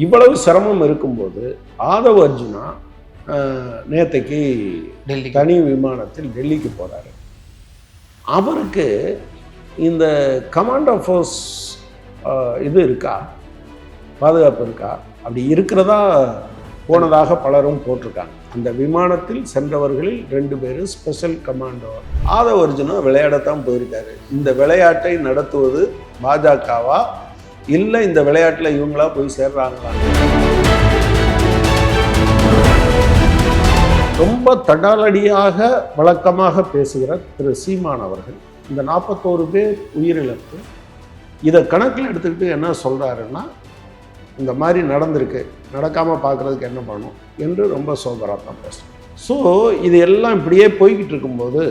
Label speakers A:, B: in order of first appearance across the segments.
A: இவ்வளவு சிரமம் இருக்கும்போது ஆதவ் அர்ஜுனா நேத்தைக்கு
B: டெல்லி
A: தனி விமானத்தில் டெல்லிக்கு போறாரு. அவருக்கு இந்த கமாண்டோ ஃபோர்ஸ் இது இருக்கா? பாதுகாப்பு இருக்கா? அப்படி இருக்கிறதா போனதாக பலரும் போட்டிருக்காங்க. அந்த விமானத்தில் சென்றவர்களில் ரெண்டு பேரும் ஸ்பெஷல் கமாண்டோ ஆதவ அர்ஜுனா விளையாடத்தான் போயிருக்காரு. இந்த விளையாட்டை நடத்துவது பாஜகவா இல்லை இந்த விளையாட்டில் இவங்களா போய் சேர்றாங்களா? ரொம்ப தடாலடியாக வழக்கமாக பேசுகிற திரு சீமான் அவர்கள் இந்த நாற்பத்தோரு பேர் உயிரிழப்பு இதை கணக்கில் எடுத்துக்கிட்டு என்ன சொல்கிறாருன்னா இந்த மாதிரி நடந்திருக்கு நடக்காமல் பார்க்குறதுக்கு என்ன பண்ணணும் என்று ரொம்ப சோபராக தான் பேசுகிறேன் ஸோ இது எல்லாம் இப்படியே போய்கிட்டு இருக்கும்போது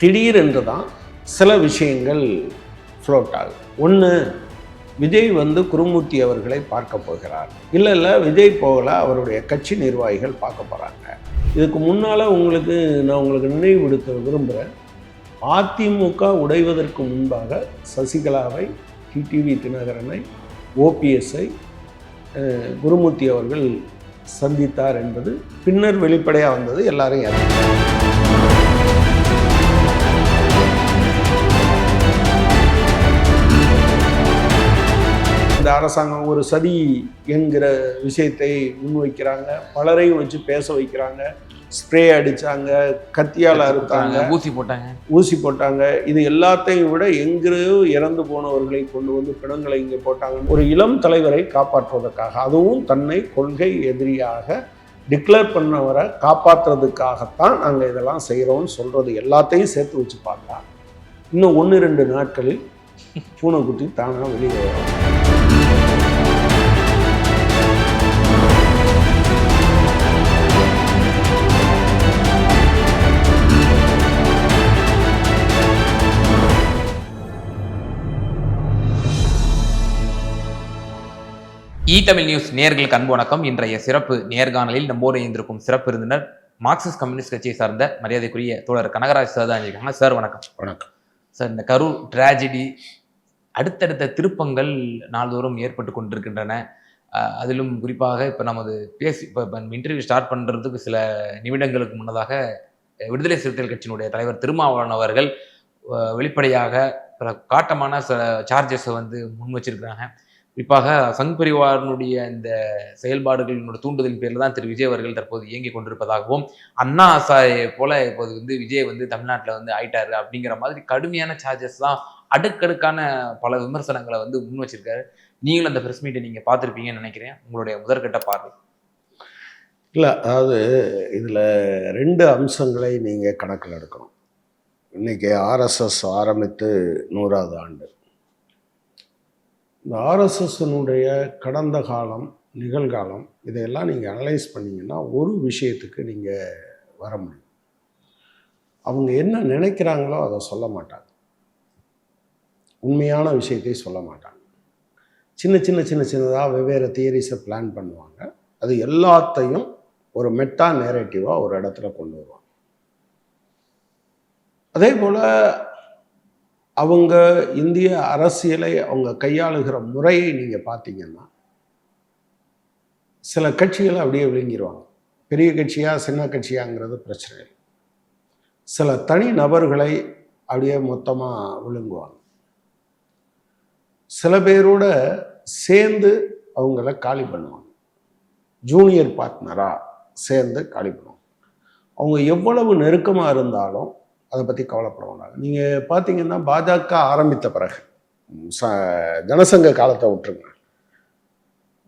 A: திடீரென்று தான் சில விஷயங்கள் ஃப்ளோட் ஆகுது. ஒன்று விஜய் வந்து குருமூர்த்தி அவர்களை பார்க்க போகிறார் இல்லை இல்லை விஜய் போகல அவருடைய கட்சி நிர்வாகிகள் பார்க்க போகிறாங்க இதுக்கு முன்னால் உங்களுக்கு நான் உங்களுக்கு நினைவுபடுத்த விரும்புகிறேன் அதிமுக உடைவதற்கு முன்பாக சசிகலாவை டிடிவி தினகரனை ஓபிஎஸ்ஐ குருமூர்த்தி அவர்கள் சந்தித்தார் என்பது பின்னர் வெளிப்படையாக வந்தது எல்லாரும் அறிந்தாங்க. அரசாங்கம் ஒரு சதி என்கிற விஷயத்தை முன்வைக்கிறாங்க. பலரையும் வச்சு பேச வைக்கிறாங்க. ஸ்ப்ரே அடிச்சாங்க. கத்தியால் அறுத்தாங்க.
B: ஊசி போட்டாங்க.
A: ஊசி போட்டாங்க. இது எல்லாத்தையும் விட எங்கேயோ இறந்து போனவர்களை கொண்டு வந்து பிணங்களை இங்கே போட்டாங்க ஒரு இளம் தலைவரை காப்பாற்றுவதற்காக அதுவும் தன்னை கொள்கை எதிரியாக டிக்ளேர் பண்ணவரை காப்பாற்றுறதுக்காகத்தான் நாங்கள் இதெல்லாம் செய்கிறோம்னு சொல்கிறது எல்லாத்தையும் சேர்த்து வச்சு பார்த்தா இன்னும் ஒன்று ரெண்டு நாட்களில் பூனைக்குட்டி தானாக வெளியே வரும்.
B: இ தமிழ் நியூஸ் நேர்களுக்கு அன்பு வணக்கம். இன்றைய சிறப்பு நேர்காணலில் நம்மோடு இணைந்திருக்கும் சிறப்பு விருந்தினர் மார்க்சிஸ்ட் கம்யூனிஸ்ட் கட்சியை சார்ந்த மரியாதைக்குரிய தோழர் கனகராஜ் சார் தான் இருக்காங்க சார் வணக்கம்.
A: வணக்கம்.
B: சார் இந்த கரூர் ட்ராஜடி அடுத்தடுத்த திருப்பங்கள் நாள்தோறும் ஏற்பட்டு கொண்டிருக்கின்றன. அதிலும் குறிப்பாக இப்போ நமது பேசி இப்போ இன்டர்வியூ ஸ்டார்ட் பண்ணுறதுக்கு சில நிமிடங்களுக்கு முன்னதாக விடுதலை சிறுத்தைகள் கட்சியினுடைய தலைவர் திருமாவளவன் அவர்கள் வெளிப்படையாக பல காட்டமான சில சார்ஜஸை வந்து முன் வச்சிருக்கிறாங்க. குறிப்பாக சங் பரிவாரனுடைய இந்த செயல்பாடுகளினோட தூண்டுதலின் பேரில் தான் திரு விஜய் அவர்கள் தற்போது இயங்கிக் கொண்டிருப்பதாகவும் அண்ணா சாயை போல இப்போது வந்து விஜய் வந்து தமிழ்நாட்டில் வந்து ஆயிட்டாரு அப்படிங்கிற மாதிரி கடுமையான சார்ஜஸ் தான் அடுக்கடுக்கான பல விமர்சனங்களை வந்து முன் வச்சிருக்காரு. நீங்களும் அந்த பிரஸ் மீட்டை நீங்கள் பார்த்துருப்பீங்கன்னு நினைக்கிறேன். உங்களுடைய முதற்கட்ட பார்வை.
A: இல்லை அதாவது இதில் ரெண்டு அம்சங்களை நீங்கள் கணக்கில் எடுக்கணும். இன்றைக்கி ஆர்எஸ்எஸ் ஆரம்பித்து நூறாவது ஆண்டு. இந்த ஆர்எஸ்எஸ்னுடைய கடந்த காலம் நிகழ்காலம் இதையெல்லாம் நீங்கள் அனலைஸ் பண்ணிங்கன்னா ஒரு விஷயத்துக்கு நீங்கள் வர முடியும். அவங்க என்ன நினைக்கிறாங்களோ அதை சொல்ல மாட்டாங்க. உண்மையான விஷயத்தை சொல்ல மாட்டாங்க. சின்ன சின்ன சின்ன சின்னதாக வெவ்வேறு தியரிஸை பிளான் பண்ணுவாங்க. அது எல்லாத்தையும் ஒரு மெட்டா நேரேட்டிவாக ஒரு இடத்துல கொண்டு வருவாங்க. அதே போல் அவங்க இந்திய அரசியலை அவங்க கையாளுகிற முறையை நீங்கள் பார்த்தீங்கன்னா சில கட்சிகளை அப்படியே விழுங்கிடுவாங்க பெரிய கட்சியா சின்ன கட்சியாங்கிறது பிரச்சனை இல்லை. சில தனி நபர்களை அப்படியே மொத்தமாக விழுங்குவாங்க. சில பேரோட சேர்ந்து அவங்கள காலி பண்ணுவாங்க. ஜூனியர் பார்ட்னராக சேர்ந்து காலி பண்ணுவாங்க. அவங்க எவ்வளவு நெருக்கமாக இருந்தாலும் அதை பற்றி கவலைப்பட மாட்டாங்க நீங்கள் பார்த்தீங்கன்னா பாஜக ஆரம்பித்த பிறகு ச ஜனசங்க காலத்தை விட்டுருங்க.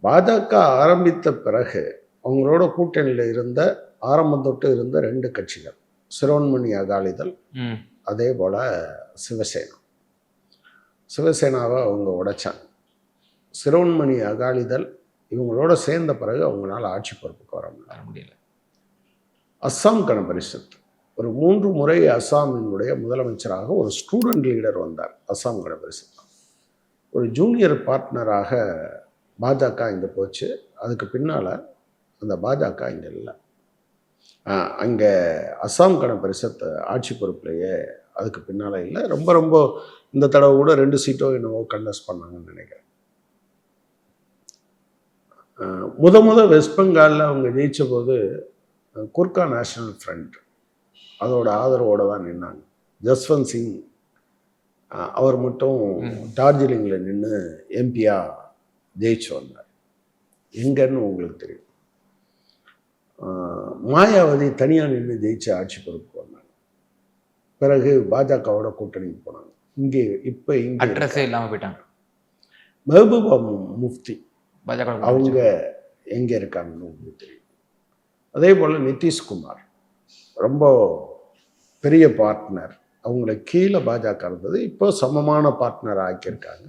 A: பாஜக ஆரம்பித்த பிறகு அவங்களோட கூட்டணியில் இருந்த ஆரம்பம் தொட்டு இருந்த ரெண்டு கட்சிகள் சிரோன்மணி அகாலிதள் அதே போல் சிவசேனா. சிவசேனாவை அவங்க உடைச்சாங்க. சிரோன்மணி அகாலிதள் இவங்களோட சேர்ந்த பிறகு அவங்களால ஆட்சி பொறுப்புக்கு வர முடியல.
B: வர முடியல.
A: அஸ்ஸாம் கண பரிஷத் ஒரு மூன்று முறை அஸ்ஸாமினுடைய முதலமைச்சராக ஒரு ஸ்டூடெண்ட் லீடர் வந்தார் அஸ்ஸாம் கண ஒரு ஜூனியர் பார்ட்னராக பாஜக இங்கே போச்சு. அதுக்கு பின்னால் அந்த பாஜக இங்கே இல்லை. அங்கே அஸ்ஸாம் கண பரிஷத் ஆட்சி பொறுப்புலையே அதுக்கு பின்னால் இல்லை. ரொம்ப ரொம்ப இந்த தடவை கூட ரெண்டு சீட்டோ என்னவோ கண்டஸ்ட் பண்ணாங்கன்னு நினைக்கிறேன். முத முத வெஸ்ட் பெங்காலில் அவங்க ஜெயிச்ச போது குர்கா நேஷனல் ஃப்ரண்ட் அதோட ஆதரவோட தான் நின்னாங்க. ஜஸ்வந்த் சிங் அவர் மட்டும். டார்ஜிலிங்கில் நின்று எம்பியா ஜெயிச்சு வந்தார். எங்கன்னு உங்களுக்கு தெரியும். மாயாவதி தனியாக நின்று ஜெயிச்சு ஆட்சி பொறுப்புக்கு வந்தாங்க. பிறகு பாஜகவோட கூட்டணிக்கு போனாங்க. இங்கே இப்போ இங்கே
B: அட்ரஸே இல்லாம போயிட்டாங்க.
A: மெஹபூபா முஃப்தி
B: பாஜக
A: அவங்க எங்கே இருக்காங்கன்னு உங்களுக்கு தெரியும். அதே போல் நிதிஷ்குமார் ரொம்ப பெரிய பார்ட்னர் அவங்கள கீழே பாஜக இருந்தது இப்போ சமமான பார்ட்னர் ஆக்கியிருக்காங்க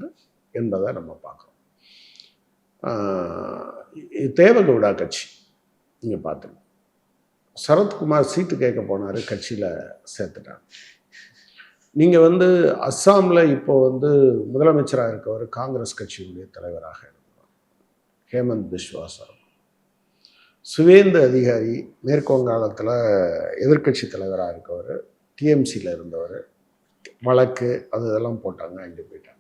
A: என்பதை நம்ம பார்க்குறோம். தேவகவுடா கட்சி நீங்கள் பார்த்துங்க. சரத்குமார் சீட்டு கேட்க போனார் கட்சியில் சேர்த்துட்டாங்க நீங்கள் வந்து அஸ்ஸாமில் இப்போ வந்து முதலமைச்சராக இருக்கவர் காங்கிரஸ் கட்சியினுடைய தலைவராக இருந்தார் ஹேமந்த் பிஸ்வாசா சுவேந்து அதிகாரி மேற்கு வங்காளத்தில் எதிர்க்கட்சி தலைவராக இருக்கவர் டிஎம்சியில் இருந்தவர் வழக்கு அது இதெல்லாம் போட்டாங்க இங்கே போயிட்டாங்க.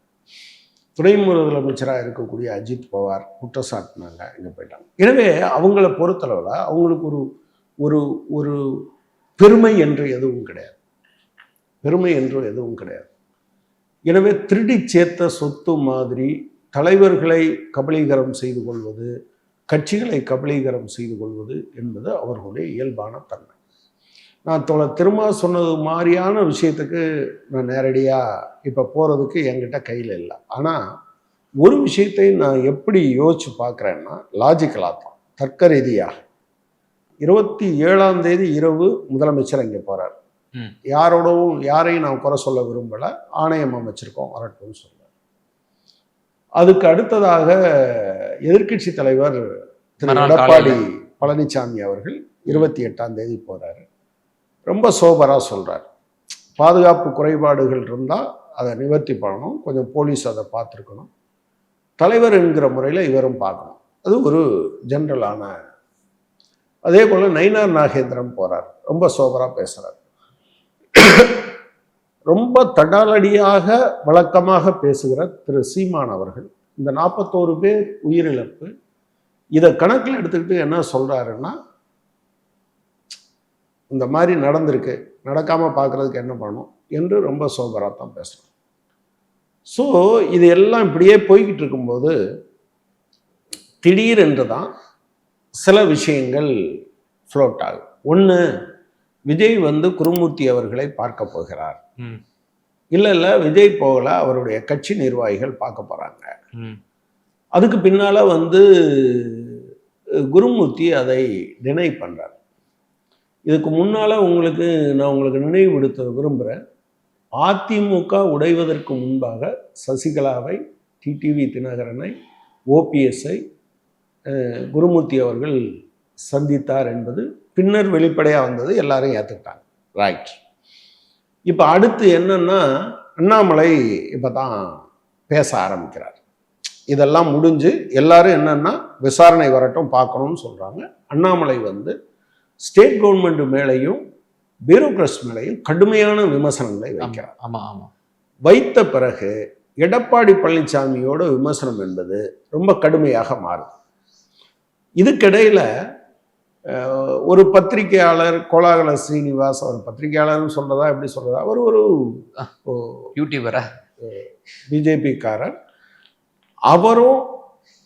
A: துணை முதலமைச்சராக இருக்கக்கூடிய அஜித் பவார் குற்றச்சாட்டினாங்க இங்கே போயிட்டாங்க. எனவே அவங்கள பொறுத்தளவில் அவங்களுக்கு ஒரு ஒரு ஒரு பெருமை என்று எதுவும் கிடையாது. பெருமை என்று எதுவும் கிடையாது. எனவே திருடி சேர்த்த சொத்து மாதிரி தலைவர்களை கபலீகரம் செய்து கொள்வது கட்சிகளை கபலீகரம் செய்து கொள்வது என்பது அவர்களுடைய இயல்பான தன்மை. நான் தொலை திரும்ப சொன்னது மாதிரியான விஷயத்துக்கு நான் நேரடியாக இப்போ போகிறதுக்கு என்கிட்ட கையில் இல்லை. ஆனால் ஒரு விஷயத்தை நான் எப்படி யோசிச்சு பார்க்குறேன்னா லாஜிக்கலாக தான் தர்க்க ரீதியாக. இருபத்தி ஏழாம் தேதி இரவு முதலமைச்சர் அங்கே போகிறார். யாரோடவும் யாரையும் நான் குறை சொல்ல விரும்பலை. ஆணையம் அமைச்சிருக்கோம் வரட்டும்னு சொல்றார் அதுக்கு அடுத்ததாக எதிர்க்கட்சி தலைவர் திரு எடப்பாடி பழனிசாமி அவர்கள் இருபத்தி எட்டாம் தேதி போறாரு. ரொம்ப சோபராக சொல்றார். பாதுகாப்பு குறைபாடுகள் இருந்தால் அதை நிவர்த்தி பண்ணணும். கொஞ்சம் போலீஸ் அதை பார்த்துருக்கணும். தலைவர் என்கிற முறையில் இவரும் பார்க்கணும். அது ஒரு ஜென்ரலான அதே போல் நயினார் நாகேந்திரன் போறார். ரொம்ப சோபராக பேசுறார். ரொம்ப தடாலடியாக வழக்கமாக பேசுகிற திரு சீமான் அவர்கள் இந்த நாற்பத்தோரு பேர் உயிரிழப்பு இதை கணக்கில் எடுத்துக்கிட்டு என்ன சொல்கிறாருன்னா இந்த மாதிரி நடந்திருக்கு நடக்காமல் பார்க்குறதுக்கு என்ன பண்ணணும் என்று ரொம்ப சோபராக தான் பேசுகிறோம் ஸோ இது எல்லாம் இப்படியே போய்கிட்டு இருக்கும்போது திடீரென்று தான் சில விஷயங்கள் ஃப்ளோட் ஆகும் ஒன்று விஜய் வந்து குருமூர்த்தி அவர்களை பார்க்க போகிறார். இல்லை இல்லை விஜய் போகல அவருடைய கட்சி நிர்வாகிகள் பார்க்க போகிறாங்க அதுக்கு பின்னால் வந்து குருமூர்த்தி அதை டினை பண்ணுறார் இதுக்கு முன்னால் உங்களுக்கு நான் உங்களுக்கு நினைவுபடுத்த விரும்புகிறேன் அதிமுக உடைவதற்கு முன்பாக சசிகலாவை டிடிவி தினகரனை ஓபிஎஸ்ஐ குருமூர்த்தி அவர்கள் சந்தித்தார் என்பது பின்னர் வெளிப்படையாக வந்தது எல்லாரும் ஏற்றுக்கிட்டாங்க ரைட் இப்போ அடுத்து என்னன்னா அண்ணாமலை இப்போ தான் பேச ஆரம்பிக்கிறார். இதெல்லாம் முடிஞ்சு எல்லாரும் என்னன்னா விசாரணை வரட்டும் பார்க்கணும்னு சொல்கிறாங்க அண்ணாமலை வந்து ஸ்டேட் கவர்மெண்ட் மேலேயும் பியூரோக்ரஸ் மேலேயும் கடுமையான விமர்சனங்களை வைக்கிறார்.
B: ஆமா ஆமா.
A: வைத்த பிறகு எடப்பாடி பழனிசாமியோட விமர்சனம் என்பது ரொம்ப கடுமையாக மாறும் இதுக்கிடையில் ஒரு பத்திரிகையாளர் கோலாகல ஸ்ரீனிவாஸ் அவர் பத்திரிகையாளர்னு சொல்றதா எப்படி சொல்றதா? அவர் ஒரு
B: யூடியூபரா
A: பிஜேபிக்காரர். அவரும்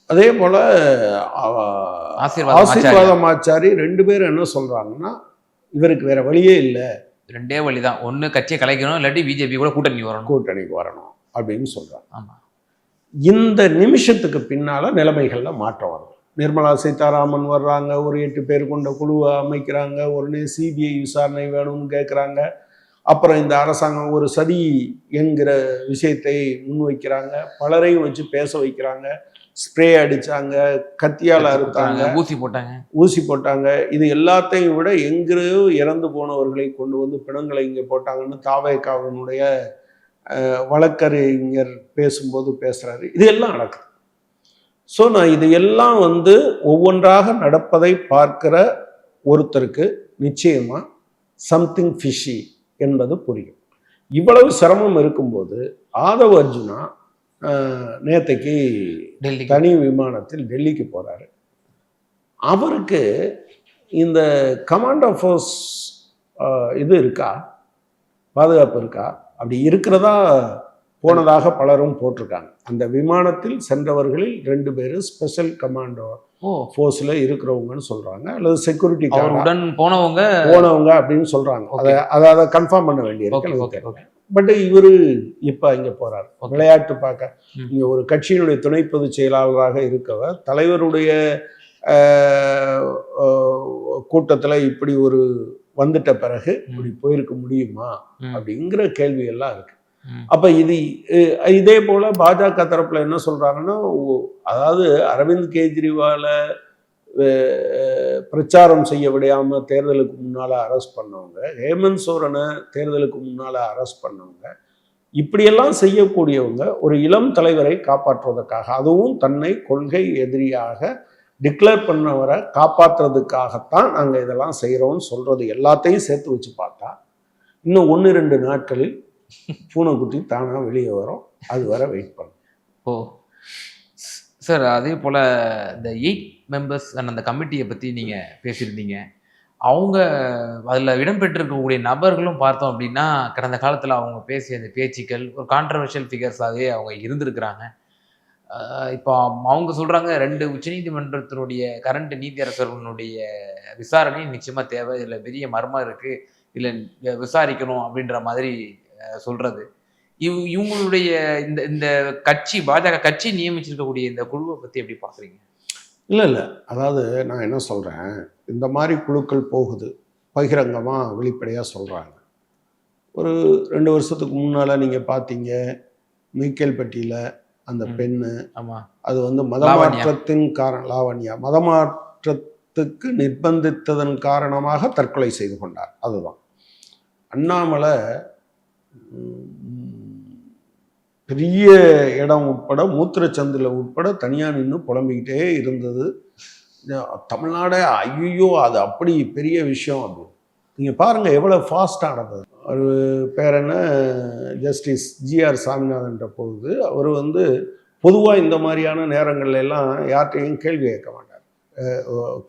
A: அதே போல
B: ஆசீர்வாதம்
A: ஆச்சாரி. ரெண்டு பேரும் என்ன சொல்றாங்கன்னா இவருக்கு வேற வழியே இல்லை.
B: ரெண்டே வழிதான். ஒண்ணு கட்சியை கலைக்கணும் இல்லாட்டி பிஜேபி கூட கூட்டணி வரணும்.
A: கூட்டணிக்கு வரணும் அப்படின்னு சொல்றாங்க.
B: ஆமா.
A: இந்த நிமிஷத்துக்கு பின்னால நிலைமைகள்ல மாற்றம் வரும் நிர்மலா சீதாராமன் வர்றாங்க ஒரு எட்டு பேர் கொண்ட குழுவை அமைக்கிறாங்க உடனே சிபிஐ விசாரணை வேணும்னு கேட்குறாங்க அப்புறம் இந்த அரசாங்கம் ஒரு சதி என்கிற விஷயத்தை முன்வைக்கிறாங்க. பலரையும் வச்சு பேச வைக்கிறாங்க. ஸ்ப்ரே அடிச்சாங்க கத்தியால் அறுத்தாங்க
B: ஊசி போட்டாங்க.
A: ஊசி போட்டாங்க. இது எல்லாத்தையும் விட எங்கேயோ இறந்து போனவர்களை கொண்டு வந்து பிணங்களை இங்கே போட்டாங்கன்னு தாவேக்காவினுடைய வழக்கறிஞர் பேசும்போது பேசுறாரு. இது எல்லாம் நடக்குது. ஸோ நான் இது எல்லாம் வந்து ஒவ்வொன்றாக நடப்பதை பார்க்கிற ஒருத்தருக்கு நிச்சயமா சம்திங் ஃபிஷி என்பது புரியும். இவ்வளவு சிரமம் இருக்கும்போது ஆதவ் அர்ஜுனா நேத்தைக்கு
B: டெல்லிக்கு.
A: தனி விமானத்தில் டெல்லிக்கு போறாரு. அவருக்கு இந்த கமாண்ட் ஆஃப் ஃபோர்ஸ் இது இருக்கா? பாதுகாப்பு இருக்கா? அப்படி இருக்கிறதா போனதாக பலரும் போட்டிருக்காங்க. அந்த விமானத்தில் சென்றவர்களில் ரெண்டு பேர் ஸ்பெஷல் கமாண்டோ ஃபோர்ஸில் இருக்கிறவங்கன்னு சொல்கிறாங்க அல்லது செக்யூரிட்டி
B: அவருடன் போனவங்க
A: போனவங்க அப்படின்னு சொல்கிறாங்க அதை அதை அதை கன்ஃபார்ம் பண்ண வேண்டியிருக்கு பட் இவர் இப்போ இங்கே போகிறார். விளையாட்டு பார்க்க. இங்கே ஒரு கட்சியினுடைய துணை பொதுச் செயலாளராக இருக்கவர். தலைவருடைய கூட்டத்தில் இப்படி ஒரு வந்துட்ட பிறகு இப்படி போயிருக்க முடியுமா அப்படிங்கிற கேள்வி எல்லாம் இருக்கு.
B: ம்.
A: அப்ப இது இதே போல பாஜக தரப்புல என்ன சொல்றாங்கன்னா ஓ, அதாவது அரவிந்த் கெஜ்ரிவால பிரச்சாரம் செய்ய விடாம தேர்தலுக்கு முன்னால அரெஸ்ட் பண்ணவங்க ஹேமந்த் சோரனை தேர்தலுக்கு முன்னால அரெஸ்ட் பண்ணவங்க இப்படியெல்லாம் செய்யக்கூடியவங்க ஒரு இளம் தலைவரை காப்பாற்றுவதற்காக அதுவும் தன்னை கொள்கை எதிரியாக டிக்ளேர் பண்ணவரை காப்பாற்றுறதுக்காகத்தான் நாங்கள் இதெல்லாம் செய்கிறோம்னு சொல்றது எல்லாத்தையும் சேர்த்து வச்சு பார்த்தா இன்னும் ஒன்று ரெண்டு நாட்களில் பூனைக்குட்டி தானாக வெளியே வரும். அது வர வெயிட் பண்ணும்
B: ஓ. சார் அதே போல் இந்த எயிட் மெம்பர்ஸ் அண்ட் அந்த கமிட்டியை பற்றி நீங்கள் பேசியிருந்தீங்க. அவங்க அதில் இடம்பெற்றிருக்கக்கூடிய நபர்களும் பார்த்தோம் அப்படின்னா கடந்த காலத்தில் அவங்க பேசிய அந்த பேச்சுக்கள் ஒரு கான்ட்ரவர்ஷியல் ஃபிகர்ஸாகவே அவங்க இருந்திருக்கிறாங்க. இப்போ அவங்க சொல்கிறாங்க ரெண்டு உச்சநீதிமன்றத்தினுடைய கரண்ட் நீதியரசர்களுடைய விசாரணை நிச்சயமாக தேவை இதில் பெரிய மர்மம் இருக்குது இதில் விசாரிக்கணும் அப்படின்ற மாதிரி சொல்றது. இவ் இவங்களுடைய இந்த இந்த கட்சி பாஜக கட்சி நியமிச்சிருக்கக்கூடிய இந்த குழுவை பத்தி எப்படி பாக்குறீங்க?
A: இல்லை இல்லை. அதாவது நான் என்ன சொல்கிறேன் இந்த மாதிரி குழுக்கள் போகுது. பகிரங்கமாக வெளிப்படையாக சொல்கிறாங்க ஒரு ரெண்டு வருஷத்துக்கு முன்னால் நீங்கள் பார்த்தீங்க மீக்கேல்பட்டியில் அந்த. பெண்ணு
B: ஆமா.
A: அது வந்து. மதமாற்றத்தின் காரணம் லாவண்யா. மதமாற்றத்துக்கு நிர்பந்தித்ததன் காரணமாக தற்கொலை செய்து கொண்டார். அதுதான். அண்ணாமலை பெரிய இடம் உட்பட மூத்திரச்சந்தில் உட்பட தனியாக நின்று புலம்பிக்கிட்டே இருந்தது. தமிழ்நாடே ஐயோ அது அப்படி பெரிய விஷயம் அது. நீங்கள் பாருங்கள் எவ்வளோ ஃபாஸ்ட்டாக நடந்தது ஒரு பேர் என்ன? ஜஸ்டிஸ் ஜிஆர் சாமிநாதன்ற பொழுது அவர் வந்து பொதுவாக இந்த மாதிரியான நேரங்கள்ல எல்லாம் யார்கிட்டையும் கேள்வி கேட்க மாட்டார்.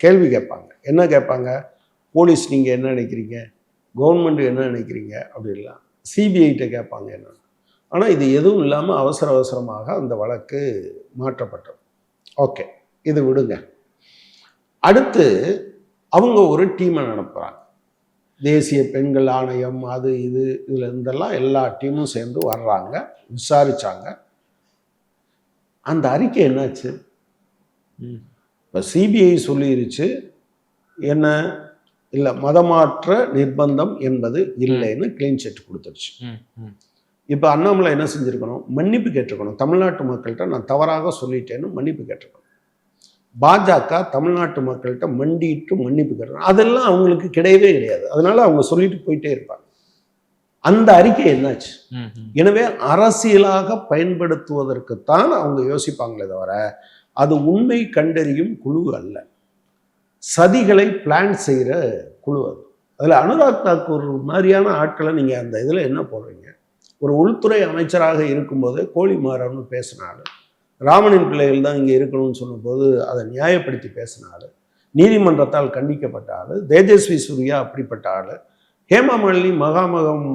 A: கேள்வி கேட்பாங்க. என்ன கேட்பாங்க? போலீஸ் நீங்கள் என்ன நினைக்கிறீங்க? கவர்மெண்ட் என்ன நினைக்கிறீங்க? அப்படிலாம் சிபிஐட்ட கேட்பாங்க என்ன? ஆனால் இது எதுவும் இல்லாமல் அவசர அவசரமாக அந்த வழக்கு மாற்றப்பட்டது. ஓகே இது விடுங்க. அடுத்து அவங்க ஒரு டீமை நடப்புகிறாங்க தேசிய பெண்கள் ஆணையம் அது இது இதில் இருந்தெல்லாம் எல்லா டீமும் சேர்ந்து வர்றாங்க விசாரிச்சாங்க. அந்த அறிக்கை என்னாச்சு? இப்போ சிபிஐ சொல்லிருச்சு என்ன? இல்லை மதமாற்ற நிர்பந்தம் என்பது இல்லைன்னு க்ளீன் செட் கொடுத்துருச்சு. இப்போ அண்ணாமலை என்ன செஞ்சுருக்கணும்? மன்னிப்பு கேட்டிருக்கணும். தமிழ்நாட்டு மக்கள்கிட்ட நான் தவறாக சொல்லிட்டேன்னு மன்னிப்பு கேட்டிருக்கணும். பாஜக தமிழ்நாட்டு மக்கள்கிட்ட மண்டிட்டு மன்னிப்பு கேட்டிருக்கணும். அதெல்லாம் அவங்களுக்கு கிடையவே கிடையாது. அதனால அவங்க சொல்லிட்டு போயிட்டே இருப்பாங்க. அந்த அறிக்கை என்னாச்சு. எனவே அரசியலாக பயன்படுத்துவதற்குத்தான் அவங்க யோசிப்பாங்களே தவிர அது உண்மை கண்டறியும் குழு அல்ல. சதிகளை பிளான் செய்கிற குழு அது. அதில் அனுராக் தாக்கூர் மாதிரியான ஆட்களை நீங்கள் அந்த இதில் என்ன போடுறீங்க? ஒரு உள்துறை அமைச்சராக இருக்கும்போது கோழிமாறன்னு பேசினாரு. ராமனின் பிள்ளைகள் தான் இங்கே இருக்கணும்னு சொன்னபோது அதை நியாயப்படுத்தி பேசினாரு. நீதிமன்றத்தால் கண்டிக்கப்பட்ட ஆள். தேஜஸ்வி சூர்யா அப்படிப்பட்ட ஆள். ஹேமா மாலினி மகாமகம்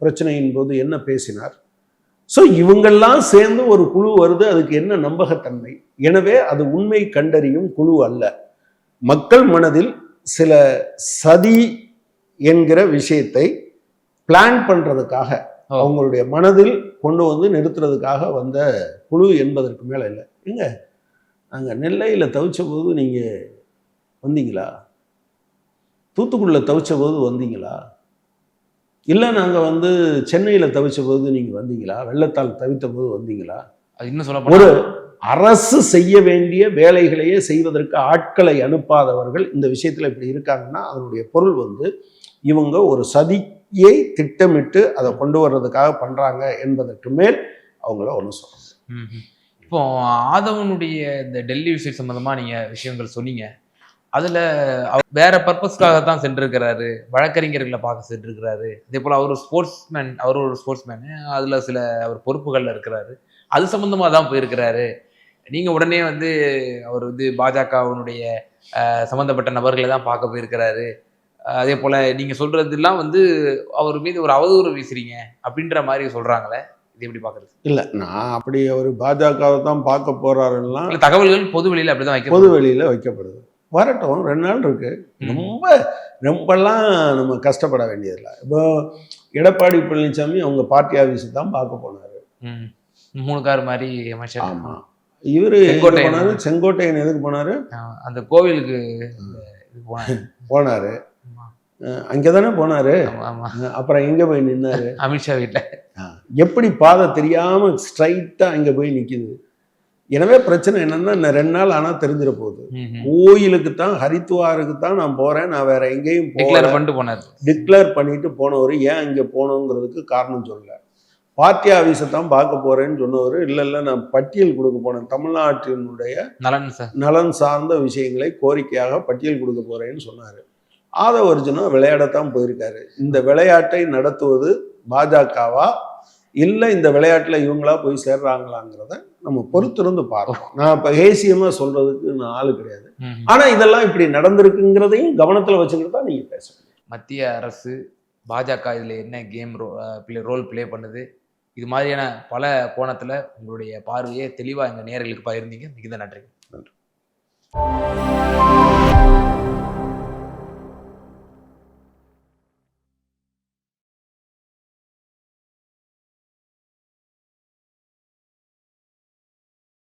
A: பிரச்சனையின் போது என்ன பேசினார்? ஸோ இவங்கெல்லாம் சேர்ந்து ஒரு குழு வருது. அதுக்கு என்ன நம்பகத்தன்மை? எனவே அது உண்மை கண்டறியும் குழு அல்ல. மக்கள் மனதில் சில சதி என்கிற விஷயத்தை பிளான் பண்றதுக்காக
B: ஓ.
A: அவங்களுடைய மனதில் கொண்டு வந்து நிறுத்துறதுக்காக வந்த குழு என்பதற்கு மேல இல்லை. எங்க? நாங்க நெல்லையில தவிச்ச போது நீங்க வந்தீங்களா? தூத்துக்குடியில் தவிச்ச போது வந்தீங்களா? இல்லை நாங்கள் வந்து சென்னையில் தவிச்ச போது நீங்கள் வந்தீங்களா? வெள்ளத்தால் தவித்த போது வந்தீங்களா?
B: அது இன்னும் சொல்ல
A: ஒரு அரசு செய்ய வேண்டிய வேலைகளையே செய்வதற்கு ஆட்களை அனுப்பாதவர்கள் இந்த விஷயத்தில் இப்படி இருக்காங்கன்னா அதனுடைய பொருள் வந்து இவங்க ஒரு சதியை திட்டமிட்டு அதை கொண்டு வர்றதுக்காக பண்ணுறாங்க என்பதற்கு மேல் அவங்கள ஒன்றும் சொல்ல
B: ம், இப்போ ஆதவனுடைய இந்த டெல்லி விஷயம் சம்மந்தமாக நீங்கள் விஷயங்கள் சொன்னீங்க. அதில் வேற பர்பஸ்க்காக தான் சென்றிருக்கிறாரு. வழக்கறிஞர்களை பார்க்க சென்றிருக்கிறாரு. அதே போல் அவர் ஸ்போர்ட்ஸ் மேன் அவர் ஒரு ஸ்போர்ட்ஸ் மேனு அதில் சில அவர் பொறுப்புகளில் இருக்கிறாரு. அது சம்மந்தமாக தான் போயிருக்கிறாரு. நீங்க உடனே வந்து அவர் வந்து பாஜகவினுடைய அஹ், சம்பந்தப்பட்ட நபர்களை தான் பார்க்க போயிருக்கிறாரு. அதே போல நீங்க சொல்றதெல்லாம் வந்து அவர் மீது ஒரு அவதூறு வீசுறீங்க அப்படின்ற மாதிரி சொல்றாங்களே இது எப்படி பாக்குறது?
A: இல்லை நான் அப்படி அவர் பாஜகவை தான் பார்க்க
B: இல்ல தகவல்கள் பொது வெளியில அப்படிதான் வைக்க
A: பொது வெளியில வைக்கப்படுது. வரட்டும் ரெண்டு நாள் இருக்கு.
B: ம்.
A: ரொம்ப ரொம்பலாம் நம்ம கஷ்டப்பட வேண்டியதில்லை. இப்போ எடப்பாடி பழனிசாமி அவங்க பார்ட்டி ஆஃபீஸுக்கு தான் பார்க்க போனாரு.
B: ம். மூணு கார் மாதிரி அமைச்சர்.
A: ஆமா. இவரு. போனாரு? செங்கோட்டையன் எதுக்கு போனாரு?
B: அந்த கோவிலுக்கு.
A: போனாரு. அங்கதானே போனாரு? அப்புறம் எங்க போய் நின்னாரு?
B: அமித்ஷா வீட்டுல
A: எப்படி பாதை தெரியாம ஸ்ட்ரைட்டா அங்க போய் நிக்குது? எனவே பிரச்சனை என்னன்னா ரெண்டு நாள் ஆனா தெரிஞ்சிட போகுது. கோயிலுக்கு தான் ஹரித்துவாருக்கு தான் நான் போறேன். நான் வேற எங்கேயும்
B: டிக்ளேர் பண்ணிட்டு போனார்.
A: டிக்ளேர் பண்ணிட்டு போனவர் ஏன் இங்கே போகணுங்கிறதுக்கு காரணம் சொல்லல. பார்ட்டி ஆஃபீஸை தான் பார்க்க போறேன்னு சொன்னவர் இல்லை இல்லை நான் பட்டியல் கொடுக்க போனேன் தமிழ்நாட்டினுடைய
B: நலன் சார்.
A: நலன் சார்ந்த விஷயங்களை கோரிக்கையாக பட்டியல் கொடுக்க போறேன்னு சொன்னார். ஆதவர்ஜுனா விளையாடத்தான் போயிருக்காரு. இந்த விளையாட்டை நடத்துவது பாஜகவா? இல்லை இந்த விளையாட்டில் இவங்களா போய் சேர்றாங்களாங்கிறத நம்ம பொறுத்திருந்து பார்க்கணும் நான் இப்போ ஏசியமாக சொல்றதுக்கு நான் ஆளு கிடையாது.
B: ம்.
A: ஆனா இதெல்லாம் இப்படி நடந்திருக்குங்கிறதையும் கவனத்துல வச்சுக்கிட்டு தான் நீங்க பேசணும்
B: மத்திய அரசு பாஜக இதுல என்ன game role play role play பண்ணுது? இது மாதிரியான பல கோணத்துல உங்களுடைய பார்வையை தெளிவா எங்க நேர்களுக்கு பகிர்ந்தீங்க மிகுந்த நன்றி
A: நன்றி.